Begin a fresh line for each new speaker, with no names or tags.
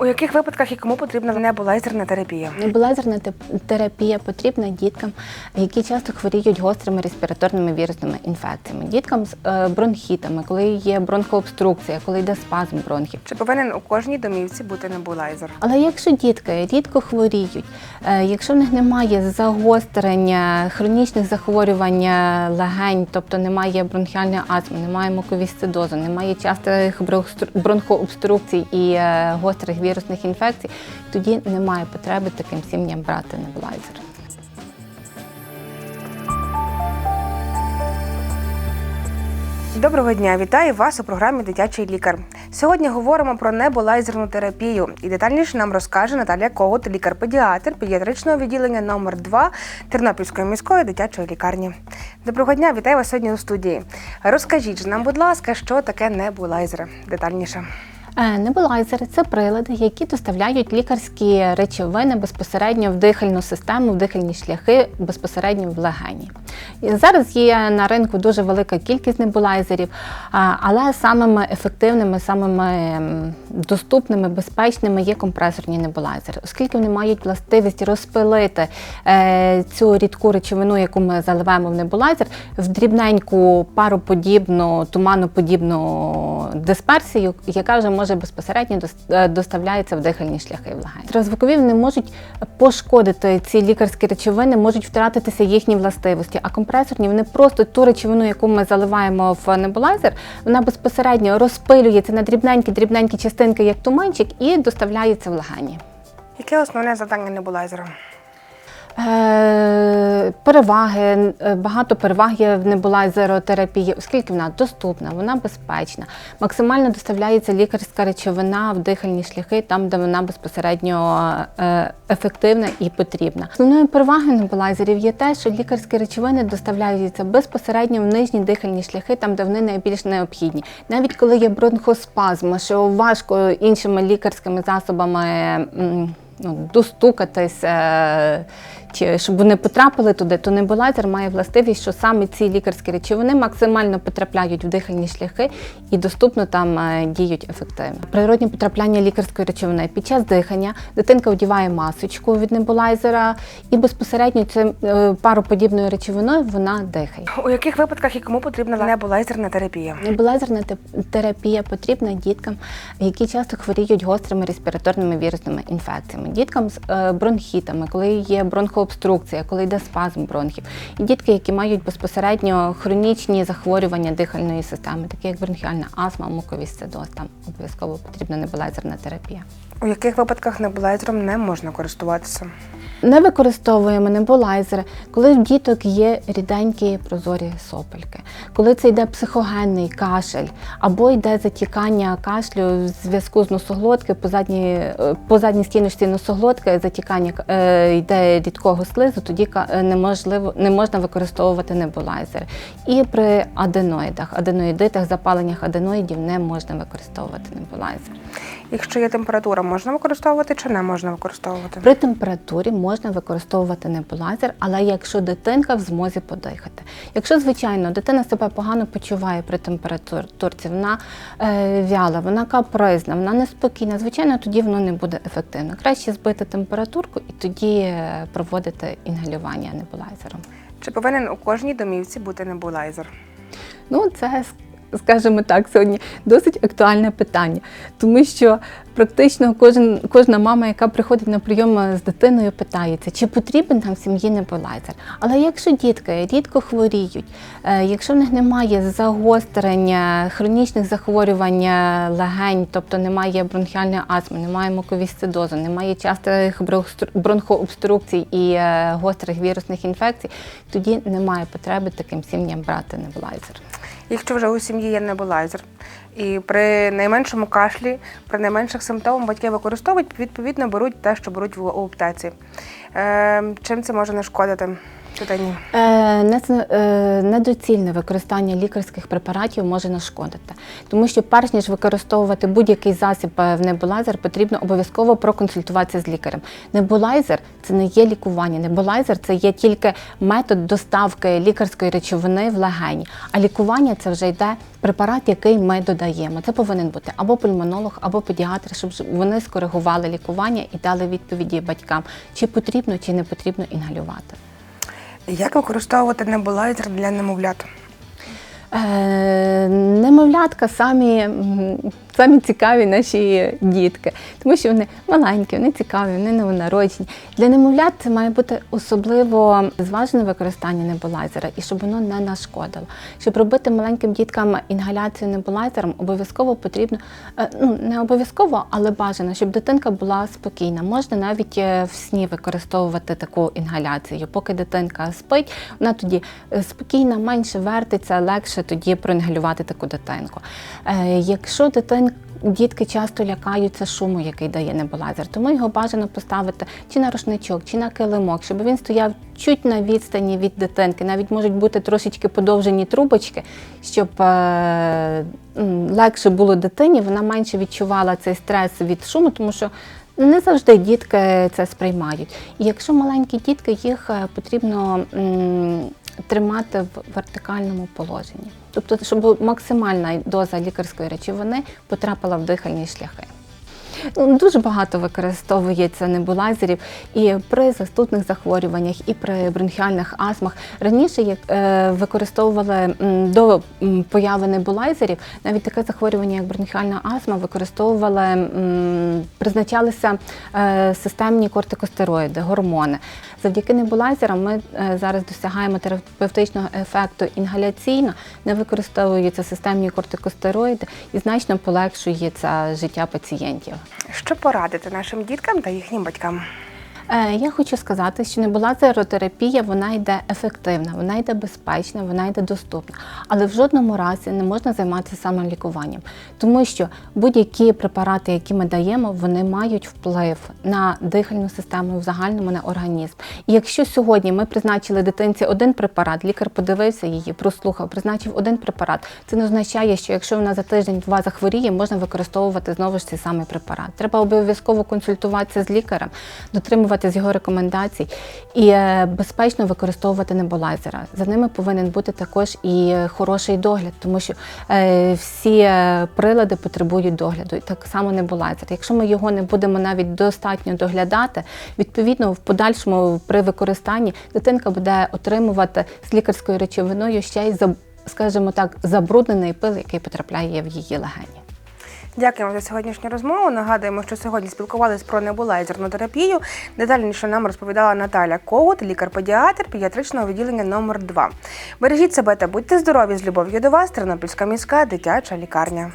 У яких випадках і кому потрібна небулайзерна терапія?
Небулайзерна терапія потрібна діткам, які часто хворіють гострими респіраторними вірусними інфекціями, діткам з е, бронхітами, коли є бронхообструкція, коли йде спазм бронхів.
Чи повинен у кожній домівці бути небулайзер?
Але якщо дітки рідко хворіють, е, якщо в них немає загострення, хронічних захворювань е, легень, тобто немає бронхіальної астми, немає муковісцидозу, немає частих бронхообструкцій і гострих вірусних інфекцій, тоді немає потреби таким сім'ям брати небулайзер.
Доброго дня, вітаю вас у програмі Дитячий лікар. Сьогодні говоримо про небулайзерну терапію і детальніше нам розкаже Наталія Когут, лікар-педіатр педіатричного відділення номер 2 Тернопільської міської дитячої лікарні. Доброго дня, вітаю вас сьогодні у студії. Розкажіть ж нам, будь ласка, що таке небулайзер? Детальніше.
Е, Небулайзери це прилади, які доставляють лікарські речовини безпосередньо в дихальну систему, в дихальні шляхи, безпосередньо в легені. Зараз є на ринку дуже велика кількість небулайзерів, але самими ефективними, самими доступними, безпечними є компресорні небулайзери, оскільки вони мають властивість розпилити е, цю рідку речовину, яку ми заливаємо в небулайзер, в дрібненьку пароподібну, туманоподібну дисперсію, яка вже може безпосередньо е, доставляється в дихальні шляхи в легені. Ультразвукові вони можуть пошкодити ці лікарські речовини, можуть втратитися їхні властивості. А компресорні вони просто ту речовину, яку ми заливаємо в небулайзер, вона безпосередньо розпилюється на дрібненькі дрібненькі частинки, як туманчик, і доставляється в легені.
Яке основне завдання небулайзера?
Е, Переваги, е, багато переваг є в небулайзеротерапії, оскільки вона доступна, вона безпечна. Максимально доставляється лікарська речовина в дихальні шляхи, там, де вона безпосередньо е, ефективна і потрібна. Основною перевагою небулайзерів є те, що лікарські речовини доставляються безпосередньо в нижні дихальні шляхи, там, де вони найбільш необхідні. Навіть коли є бронхоспазм, що важко іншими лікарськими засобами. Ну, достукатись, е, чи щоб вони потрапили туди, то небулайзер має властивість, що саме ці лікарські речовини максимально потрапляють в дихальні шляхи і доступно там е, діють ефективно. Природні потрапляння лікарської речовини під час дихання дитинка одіває масочку від небулайзера і безпосередньо цим е, пароподібною речовиною вона дихає.
У яких випадках і кому потрібна небулайзерна терапія?
Небулайзерна терапія потрібна діткам, які часто хворіють гострими респіраторними вірусними інфекціями, діткам з е, бронхітами, коли є бронхообструкція, коли йде спазм бронхів, і дітки, які мають безпосередньо хронічні захворювання дихальної системи, такі як бронхіальна астма, муковісцидоз, там обов'язково потрібна небулайзерна терапія.
У яких випадках небулайзером не можна користуватися?
Не використовуємо небулайзери, коли в діток є ріденькі прозорі сопельки, коли це йде психогенний кашель, або йде затікання кашлю в зв'язку з носоглотки по задній, е, по задній стіночці носоглотки, затікання е, йде рідкого слизу, тоді е, неможливо не можна використовувати небулайзери. І при аденоїдах, аденоїдитах, запаленнях аденоїдів не можна використовувати небулайзер.
Якщо є температура, можна використовувати чи не можна використовувати?
При температурі можна використовувати небулайзер, але якщо дитинка в змозі подихати. Якщо, звичайно, дитина себе погано почуває при температурці, вона е, вяла, вона капризна, вона неспокійна, звичайно, тоді воно не буде ефективно. Краще збити температурку і тоді е, проводити інгелювання небулайзером.
Чи повинен у кожній домівці бути небулайзер?
Ну, це, скажімо так, сьогодні досить актуальне питання, тому що практично кожен, кожна мама, яка приходить на прийом з дитиною, питається, чи потрібен нам в сім'ї небулайзер. Але якщо дітки рідко хворіють, е, якщо в них немає загострення, хронічних захворювань е, легень, тобто немає бронхіальної астми, немає муковісцидозу, немає частих бронхообструкцій і е, гострих вірусних інфекцій, тоді немає потреби таким сім'ям брати небулайзер.
Якщо вже у сім'ї є небулайзер, і при найменшому кашлі, при найменших симптомах батьки використовують, відповідно беруть те, що беруть у аптеці. Е, чим це може нашкодити
Е, не- е, Недоцільне використання лікарських препаратів може нашкодити, тому що перш ніж використовувати будь-який засіб е, в небулайзер, потрібно обов'язково проконсультуватися з лікарем. Небулайзер це не є лікування. Небулайзер це є тільки метод доставки лікарської речовини в легені. А лікування це вже йде препарат, який ми додаємо. Це повинен бути або пульмонолог, або педіатр, щоб вони скоригували лікування і дали відповіді батькам, чи потрібно, чи не потрібно інгалювати.
Як використовувати небулайзер для немовлят?
Е, Немовлятка самі, самі цікаві наші дітки, тому що вони маленькі, вони цікаві, вони новонароджені. Для немовлят це має бути особливо зважене використання небулайзера і щоб воно не нашкодило. Щоб робити маленьким діткам інгаляцію небулайзером, обов'язково потрібно, е, ну не обов'язково, але бажано, щоб дитинка була спокійна. Можна навіть е, в сні використовувати таку інгаляцію. Поки дитинка спить, вона тоді е, спокійна, менше вертиться, легше тоді проінгалювати таку дитинку. Якщо дитин Дітки часто лякаються шуму, який дає небулайзер, тому його бажано поставити чи на рушничок, чи на килимок, щоб він стояв чуть на відстані від дитинки. Навіть можуть бути трошечки подовжені трубочки, щоб е, легше було дитині, вона менше відчувала цей стрес від шуму, тому що не завжди дітки це сприймають. І якщо маленькі дітки, їх е, потрібно тримати в вертикальному положенні. Тобто, щоб максимальна доза лікарської речовини потрапила в дихальні шляхи. Ну, Дуже багато використовується небулайзерів і при застудних захворюваннях, і при бронхіальних астмах. Раніше як е, використовували до появи небулайзерів, навіть таке захворювання, як бронхіальна астма, використовували, призначалися е, системні кортикостероїди, гормони. Завдяки небулайзерам ми е, зараз досягаємо терапевтичного ефекту інгаляційно, не використовуються системні кортикостероїди і значно полегшується життя пацієнтів.
Що порадити нашим діткам та їхнім батькам?
Е, Я хочу сказати, що небулазеротерапія вона йде ефективна, вона йде безпечна, вона йде доступна. Але в жодному разі не можна займатися самолікуванням, тому що будь-які препарати, які ми даємо, вони мають вплив на дихальну систему в загальному на організм. І якщо сьогодні ми призначили дитинці один препарат, лікар подивився її, прослухав, призначив один препарат, це не означає, що якщо вона за тиждень-два захворіє, можна використовувати знову ж цей самий препарат. Треба обов'язково консультуватися з лікарем, дотримуватися його рекомендацій і е, безпечно використовувати небулайзера. За ними повинен бути також і хороший догляд, тому що е, всі е, прилади потребують догляду. І так само небулайзер. Якщо ми його не будемо навіть достатньо доглядати, відповідно в подальшому при використанні дитинка буде отримувати з лікарською речовиною ще й скажімо так, забруднений пил, який потрапляє в її легені.
Дякуємо за сьогоднішню розмову. Нагадуємо, що сьогодні спілкувалися про небулайзерну терапію. Детальніше нам розповідала Наталя Когут, лікар-педіатр педіатричного відділення номер 2 Бережіть себе та будьте здорові з любов'ю до вас. Тернопільська міська дитяча лікарня.